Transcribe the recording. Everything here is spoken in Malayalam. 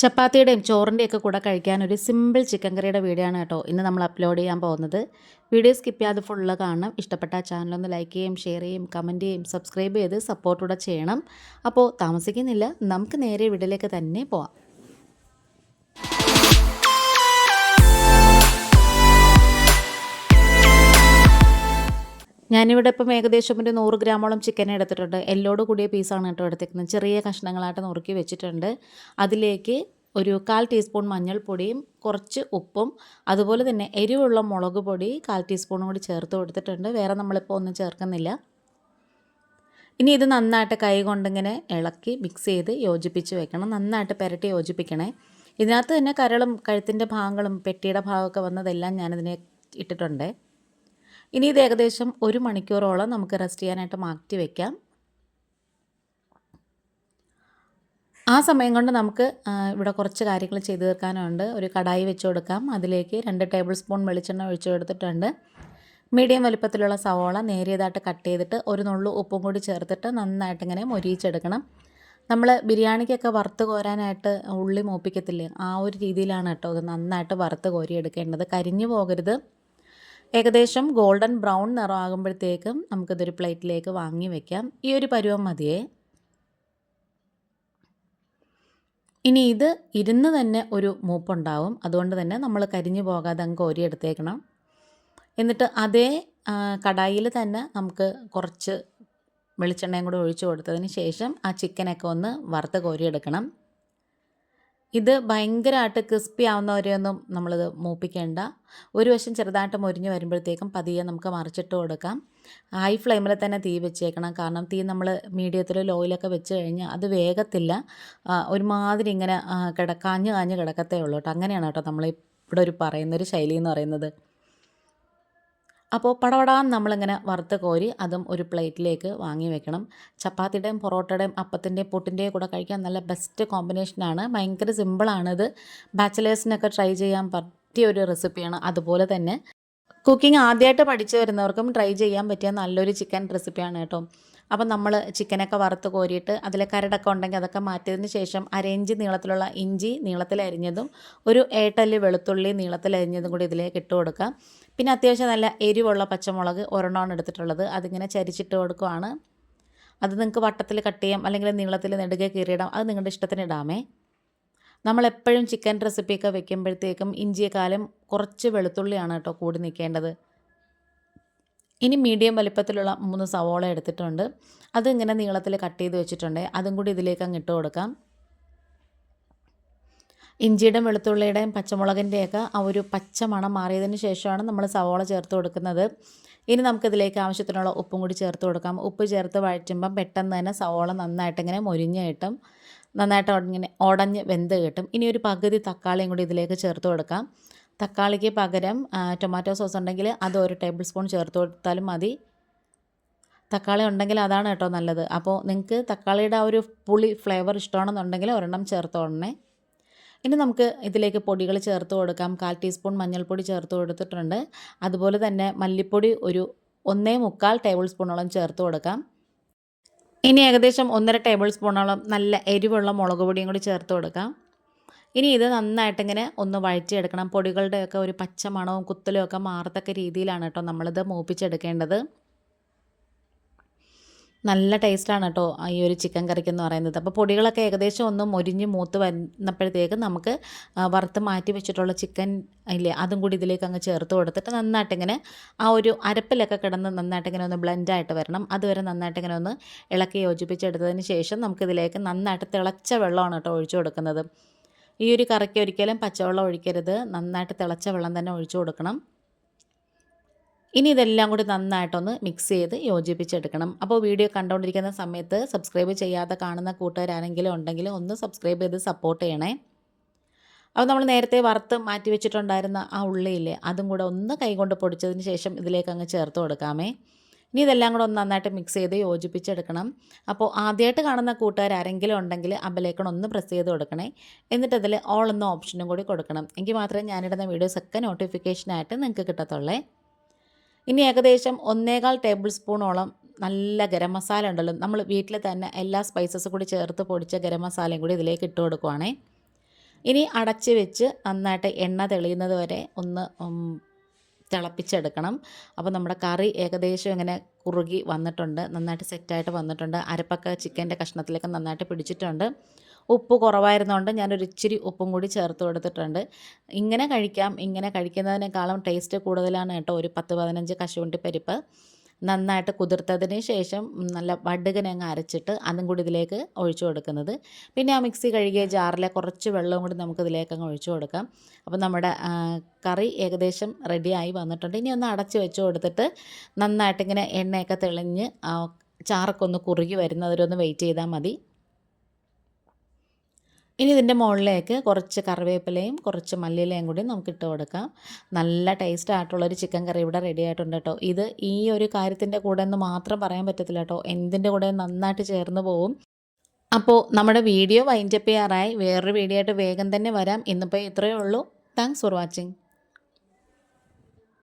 ചപ്പാത്തിയുടെയും ചോറിന്റെയൊക്കെ കൂടെ കഴിക്കാൻ ഒരു സിമ്പിൾ ചിക്കൻ കറിയുടെ വീഡിയോ ആണ് കേട്ടോ ഇന്ന് നമ്മൾ അപ്ലോഡ് ചെയ്യാൻ പോകുന്നത്. വീഡിയോ സ്കിപ്പ് ചെയ്യാതെ ഫുള്ള് കാണണം. ഇഷ്ടപ്പെട്ട ചാനലൊന്ന് ലൈക്ക് ചെയ്യും ഷെയർ ചെയ്യും കമന്റ് ചെയ്യും സബ്സ്ക്രൈബ് ചെയ്ത് സപ്പോർട്ട് കൂടെ ചെയ്യണം. അപ്പോൾ താമസിക്കുന്നില്ല. നമുക്ക് നേരെ വീഡിയോയിലേക്ക് തന്നെ പോവാം. ഞാനിവിടെ ഇപ്പം ഏകദേശം ഒരു നൂറ് ഗ്രാമോളം ചിക്കൻ എടുത്തിട്ടുണ്ട്. എല്ലോട് കൂടിയ പീസാണ് കേട്ടോ എടുത്തേക്കുന്നത്. ചെറിയ കഷ്ണങ്ങളായിട്ട് നുറുക്കി വെച്ചിട്ടുണ്ട്. അതിലേക്ക് ഒരു കാൽ ടീസ്പൂൺ മഞ്ഞൾപ്പൊടിയും കുറച്ച് ഉപ്പും അതുപോലെ തന്നെ എരിവുള്ള മുളക് പൊടി കാൽ ടീസ്പൂണും കൂടി ചേർത്ത് കൊടുത്തിട്ടുണ്ട്. വേറെ നമ്മളിപ്പോൾ ഒന്നും ചേർക്കുന്നില്ല. ഇനി ഇത് നന്നായിട്ട് കൈ കൊണ്ടിങ്ങനെ ഇളക്കി മിക്സ് ചെയ്ത് യോജിപ്പിച്ച് വെക്കണം. നന്നായിട്ട് പുരട്ടി യോജിപ്പിക്കണേ. ഇതിനകത്ത് തന്നെ കരളും കഴുത്തിന്റെ ഭാഗങ്ങളും പെട്ടിയുടെ ഭാഗമൊക്കെ വന്നതെല്ലാം ഞാനിതിനെ ഇട്ടിട്ടുണ്ട്. ഇനി ഇത് ഏകദേശം ഒരു മണിക്കൂറോളം നമുക്ക് റെസ്റ്റ് ചെയ്യാനായിട്ട് മാറ്റി വയ്ക്കാം ആ സമയം കൊണ്ട് നമുക്ക് ഇവിടെ കുറച്ച് കാര്യങ്ങൾ ചെയ്തു തീർക്കാനുണ്ട്. ഒരു കടായി വെച്ച് കൊടുക്കാം. അതിലേക്ക് രണ്ട് ടേബിൾ സ്പൂൺ വെളിച്ചെണ്ണ ഒഴിച്ചു കൊടുത്തിട്ടുണ്ട്. മീഡിയം വലിപ്പത്തിലുള്ള സവോള നേരിയതായിട്ട് കട്ട് ചെയ്തിട്ട് ഒരു നുള്ളു ഉപ്പും കൂടി ചേർത്തിട്ട് നന്നായിട്ട് ഇങ്ങനെ മൊരിയിച്ചെടുക്കണം. നമ്മൾ ബിരിയാണിക്കൊക്കെ വറുത്ത് കോരാനായിട്ട് ഉള്ളി മൂപ്പിക്കത്തില്ലേ? ആ ഒരു രീതിയിലാണ് കേട്ടോ ഇത് നന്നായിട്ട് വറുത്ത് കോരിയെടുക്കേണ്ടത്. കരിഞ്ഞു പോകരുത്. ഏകദേശം ഗോൾഡൻ ബ്രൗൺ നിറമാകുമ്പോഴത്തേക്കും നമുക്കിതൊരു പ്ലേറ്റിലേക്ക് വാങ്ങി വെക്കാം. ഈ ഒരു പരുവം മതിയേ. ഇനി ഇത് ഇരുന്ന് തന്നെ ഒരു മൂപ്പുണ്ടാവും. അതുകൊണ്ട് തന്നെ നമ്മൾ കരിഞ്ഞു പോകാതെ അങ്ങ് കോരിയെടുത്തേക്കണം എന്നിട്ട് അതേ കടായിൽ തന്നെ നമുക്ക് കുറച്ച് വെളിച്ചെണ്ണയും കൂടെ ഒഴിച്ചു കൊടുത്തതിന് ശേഷം ആ ചിക്കനൊക്കെ ഒന്ന് വറുത്ത് കോരിയെടുക്കണം. ഇത് ഭയങ്കരമായിട്ട് ക്രിസ്പി ആവുന്നവരെയൊന്നും നമ്മളിത് മൂപ്പിക്കേണ്ട. ഒരു വശം ചെറുതായിട്ട് മൊരിഞ്ഞ് വരുമ്പോഴത്തേക്കും പതിയെ നമുക്ക് മറിച്ചിട്ട് കൊടുക്കാം. ഹൈ ഫ്ലെയിമിൽ തന്നെ തീ വെച്ചേക്കണം. കാരണം തീ നമ്മൾ മീഡിയത്തിൽ ലോയിലൊക്കെ വെച്ച് കഴിഞ്ഞാൽ അത് വേഗത്തില്ല. ഒരുമാതിരി ഇങ്ങനെ കിടക്കാഞ്ഞ് കിട കാഞ്ഞ് കാഞ്ഞ് കിടക്കത്തേ ഉള്ളൂ കേട്ടോ. അങ്ങനെയാണ് കേട്ടോ നമ്മൾ ഇവിടെ ഒരു പറയുന്നൊരു ശൈലി എന്ന് പറയുന്നത്. അപ്പോൾ പടവടാൻ നമ്മളിങ്ങനെ വറുത്ത് കോരി അതും ഒരു പ്ലേറ്റിലേക്ക് വാങ്ങി വെക്കണം. ചപ്പാത്തിയുടെയും പൊറോട്ടയുടെയും അപ്പത്തിന്റെയും പൊട്ടിന്റെയും കൂടെ കഴിക്കാൻ നല്ല ബെസ്റ്റ് കോമ്പിനേഷനാണ് ഭയങ്കര സിമ്പിളാണിത് ബാച്ചിലേഴ്സിനൊക്കെ ട്രൈ ചെയ്യാൻ പറ്റിയ ഒരു റെസിപ്പിയാണ് അതുപോലെ തന്നെ. കുക്കിംഗ് ആദ്യമായിട്ട് പഠിച്ചു വരുന്നവർക്കും ട്രൈ ചെയ്യാൻ പറ്റിയ നല്ലൊരു ചിക്കൻ റെസിപ്പിയാണ് കേട്ടോ. അപ്പം നമ്മൾ ചിക്കനൊക്കെ വറുത്ത് കോരിയിട്ട് അതിൽ കരടൊക്കെ ഉണ്ടെങ്കിൽ അതൊക്കെ മാറ്റിയതിന് ശേഷം അരയിഞ്ച് നീളത്തിലുള്ള ഇഞ്ചി നീളത്തിൽ അരിഞ്ഞതും ഒരു ഏട്ടൽ വെളുത്തുള്ളി നീളത്തിൽ അരിഞ്ഞതും കൂടി ഇതിലേക്ക് ഇട്ട് കൊടുക്കാം. പിന്നെ അത്യാവശ്യം നല്ല എരിവുള്ള പച്ചമുളക് ഒരെണ്ണമാണ് എടുത്തിട്ടുള്ളത്. അതിങ്ങനെ ചരിച്ചിട്ട് കൊടുക്കുവാണ്. അത് നിങ്ങൾക്ക് വട്ടത്തിൽ കട്ട് ചെയ്യാം അല്ലെങ്കിൽ നീളത്തിൽ നെടുകെ കീറിയിടാം. അത് നിങ്ങളുടെ ഇഷ്ടത്തിന് ഇടാമേ. നമ്മളെപ്പോഴും ചിക്കൻ റെസിപ്പിയൊക്കെ വെക്കുമ്പോഴത്തേക്കും ഇഞ്ചിയെക്കാലം കുറച്ച് വെളുത്തുള്ളിയാണ് കേട്ടോ കൂടി നിൽക്കേണ്ടത്. ഇനി മീഡിയം വലിപ്പത്തിലുള്ള മൂന്ന് സവോള എടുത്തിട്ടുണ്ട്. അത് ഇങ്ങനെ നീളത്തിൽ കട്ട് ചെയ്ത് വെച്ചിട്ടുണ്ട്. അതും കൂടി ഇതിലേക്ക് അങ്ങ് ഇട്ട് കൊടുക്കാം. ഇഞ്ചിയുടെയും വെളുത്തുള്ളിയുടെയും പച്ചമുളകിന്റെയൊക്കെ ആ ഒരു പച്ച മണം മാറിയതിന് ശേഷമാണ് നമ്മൾ സവോള ചേർത്ത് കൊടുക്കുന്നത്. ഇനി നമുക്കിതിലേക്ക് ആവശ്യത്തിനുള്ള ഉപ്പും കൂടി ചേർത്ത് കൊടുക്കാം. ഉപ്പ് ചേർത്ത് വഴറ്റുമ്പം പെട്ടെന്ന് തന്നെ സവോള നന്നായിട്ട് ഇങ്ങനെ മൊരിഞ്ഞ് കിട്ടും. നന്നായിട്ട് ഇങ്ങനെ ഉടഞ്ഞ് വെന്ത് കിട്ടും. ഇനി ഒരു പകുതി തക്കാളിയും കൂടി ഇതിലേക്ക് ചേർത്ത് കൊടുക്കാം. തക്കാളിക്ക് പകരം ടൊമാറ്റോ സോസ് ഉണ്ടെങ്കിൽ അത് ഒരു ടേബിൾ സ്പൂൺ ചേർത്ത് കൊടുത്താലും മതി. തക്കാളി ഉണ്ടെങ്കിൽ അതാണ് കേട്ടോ നല്ലത്. അപ്പോൾ നിങ്ങൾക്ക് തക്കാളിയുടെ ആ ഒരു പുളി ഫ്ലേവർ ഇഷ്ടമാണെന്നുണ്ടെങ്കിൽ ഒരെണ്ണം ചേർത്തോടണേ ഇനി നമുക്ക് ഇതിലേക്ക് പൊടികൾ ചേർത്ത് കൊടുക്കാം. കാൽ ടീസ്പൂൺ മഞ്ഞൾപ്പൊടി ചേർത്ത് കൊടുത്തിട്ടുണ്ട്. അതുപോലെ തന്നെ മല്ലിപ്പൊടി ഒരു ഒന്നേ മുക്കാൽ ടേബിൾ സ്പൂണോളം ചേർത്ത് കൊടുക്കാം. ഇനി ഏകദേശം ഒന്നര ടേബിൾ സ്പൂണോളം നല്ല എരിവുള്ള മുളക് പൊടിയും കൂടി ചേർത്ത് കൊടുക്കാം. ഇനി ഇത് നന്നായിട്ട് ഇങ്ങനെ ഒന്ന് വഴറ്റിയെടുക്കണം. പൊടികളുടെയൊക്കെ ഒരു പച്ച മണവും കുത്തലും ഒക്കെ മാറത്തക്ക രീതിയിലാണ് കേട്ടോ നമ്മളിത് മൂപ്പിച്ചെടുക്കേണ്ടത്. നല്ല ടേസ്റ്റാണ് കേട്ടോ ഈ ഒരു ചിക്കൻ കറിക്ക് എന്ന് പറയുന്നത്. അപ്പോൾ പൊടികളൊക്കെ ഏകദേശം ഒന്ന് മൊരിഞ്ഞ് മൂത്ത് വന്നപ്പോഴത്തേക്ക് നമുക്ക് വറുത്ത് മാറ്റി വെച്ചിട്ടുള്ള ചിക്കൻ ഇല്ലേ അതും കൂടി ഇതിലേക്ക് അങ്ങ് ചേർത്ത് കൊടുത്തിട്ട് നന്നായിട്ടിങ്ങനെ ആ ഒരു അരപ്പിലൊക്കെ കിടന്ന് നന്നായിട്ടിങ്ങനെ ഒന്ന് ബ്ലെൻഡായിട്ട് വരണം. അതുവരെ നന്നായിട്ടിങ്ങനെ ഒന്ന് ഇളക്കി യോജിപ്പിച്ചെടുത്തതിന് ശേഷം നമുക്കിതിലേക്ക് നന്നായിട്ട് തിളച്ച വെള്ളമാണ് കേട്ടോ ഒഴിച്ചു കൊടുക്കുന്നത്. ഈ ഒരു കറിക്ക് ഒരിക്കലും പച്ചവെള്ളം ഒഴിക്കരുത്. നന്നായിട്ട് തിളച്ച വെള്ളം തന്നെ ഒഴിച്ചു കൊടുക്കണം. ഇനി ഇതെല്ലാം കൂടി നന്നായിട്ടൊന്ന് മിക്സ് ചെയ്ത് യോജിപ്പിച്ചെടുക്കണം. അപ്പോൾ വീഡിയോ കണ്ടുകൊണ്ടിരിക്കുന്ന സമയത്ത് സബ്സ്ക്രൈബ് ചെയ്യാതെ കാണുന്ന കൂട്ടുകാരാണെങ്കിലും ഉണ്ടെങ്കിൽ ഒന്ന് സബ്സ്ക്രൈബ് ചെയ്ത് സപ്പോർട്ട് ചെയ്യണേ. അപ്പോൾ നമ്മൾ നേരത്തെ വറുത്ത് മാറ്റി വെച്ചിട്ടുണ്ടായിരുന്ന ആ ഉള്ളിയില്ലേ അതും കൂടെ ഒന്ന് കൈകൊണ്ട് പൊടിച്ചതിന് ശേഷം ഇതിലേക്ക് അങ്ങ് ചേർത്ത് കൊടുക്കാമേ. ഇനി ഇതെല്ലാം കൂടെ ഒന്ന് നന്നായിട്ട് മിക്സ് ചെയ്ത് യോജിപ്പിച്ചെടുക്കണം. അപ്പോൾ ആദ്യമായിട്ട് കാണുന്ന കൂട്ടുകാർ ആരെങ്കിലും ഉണ്ടെങ്കിൽ ആ ഒന്ന് പ്രസ് ചെയ്ത് കൊടുക്കണേ. എന്നിട്ട് അതിൽ ഓൾ എന്ന ഓപ്ഷനും കൂടി കൊടുക്കണം. എങ്കിൽ മാത്രമേ ഞാനിടുന്ന വീഡിയോസൊക്കെ നോട്ടിഫിക്കേഷനായിട്ട് നിങ്ങൾക്ക് കിട്ടത്തുള്ളേ. ഇനി ഏകദേശം ഒന്നേകാൽ ടേബിൾ സ്പൂണോളം നല്ല ഗരം മസാല ഉണ്ടല്ലോ. നമ്മൾ വീട്ടിൽ തന്നെ എല്ലാ സ്പൈസസ് കൂടി ചേർത്ത് പൊടിച്ച ഗരം മസാലയും കൂടി ഇതിലേക്ക് ഇട്ട് കൊടുക്കുവാണേ. ഇനി അടച്ച് വെച്ച് നന്നായിട്ട് എണ്ണ തെളിയുന്നത് വരെ ഒന്ന് തിളപ്പിച്ചെടുക്കണം. അപ്പോൾ നമ്മുടെ കറി ഏകദേശം ഇങ്ങനെ കുറുകി വന്നിട്ടുണ്ട്. നന്നായിട്ട് സെറ്റായിട്ട് വന്നിട്ടുണ്ട്. അരപ്പൊക്കെ ചിക്കന്റെ കഷ്ണത്തിലേക്ക് നന്നായിട്ട് പിടിച്ചിട്ടുണ്ട്. ഉപ്പ് കുറവായിരുന്നുകൊണ്ട് ഞാനൊരു ഇച്ചിരി ഉപ്പും കൂടി ചേർത്ത് കൊടുത്തിട്ടുണ്ട്. ഇങ്ങനെ കഴിക്കാം. ഇങ്ങനെ കഴിക്കുന്നതിനേക്കാളും ടേസ്റ്റ് കൂടുതലാണ് കേട്ടോ ഒരു പത്ത് പതിനഞ്ച് കശുവണ്ടി പരിപ്പ്. നന്നായിട്ട് കുതിർത്തതിന് ശേഷം നല്ല വടുകനെ അങ്ങ് അരച്ചിട്ട് അതും കൂടി ഇതിലേക്ക് ഒഴിച്ചു കൊടുക്കുന്നത്. പിന്നെ ആ മിക്സി കഴുകിയ ജാറിലെ കുറച്ച് വെള്ളവും കൂടി നമുക്ക് ഇതിലേക്ക് അങ്ങ് ഒഴിച്ചു കൊടുക്കാം. അപ്പോൾ നമ്മുടെ കറി ഏകദേശം റെഡിയായി വന്നിട്ടുണ്ട്. ഇനി ഒന്ന് അടച്ച് വെച്ച് കൊടുത്തിട്ട് നന്നായിട്ട് ഇങ്ങനെ എണ്ണയൊക്കെ തെളിഞ്ഞ് ചാറൊക്കെ ഒന്ന് കുറുകി വരുന്നവരൊന്ന് വെയിറ്റ് ചെയ്താൽ മതി. ഇനി ഇതിന്റെ മുകളിലേക്ക് കുറച്ച് കറിവേപ്പിലയും കുറച്ച് മല്ലിയിലയും കൂടി നമുക്ക് ഇട്ട് കൊടുക്കാം. നല്ല ടേസ്റ്റ് ആയിട്ടുള്ളൊരു ചിക്കൻ കറി ഇവിടെ റെഡി ആയിട്ടുണ്ട് കേട്ടോ. ഇത് ഈ ഒരു കാര്യത്തിന്റെ കൂടെ എന്ന് മാത്രം പറയാൻ പറ്റത്തില്ല കേട്ടോ. എന്തിന്റെ കൂടെ നന്നായിട്ട് ചേർന്ന് പോവും. അപ്പോൾ നമ്മുടെ വീഡിയോ വൈൻഡപ്പ് ചെയ്യാറായി. വേറൊരു വീഡിയോ ആയിട്ട് വേഗം തന്നെ വരാം. ഇന്നിപ്പോൾ ഇത്രയേ ഉള്ളൂ. Thanks for watching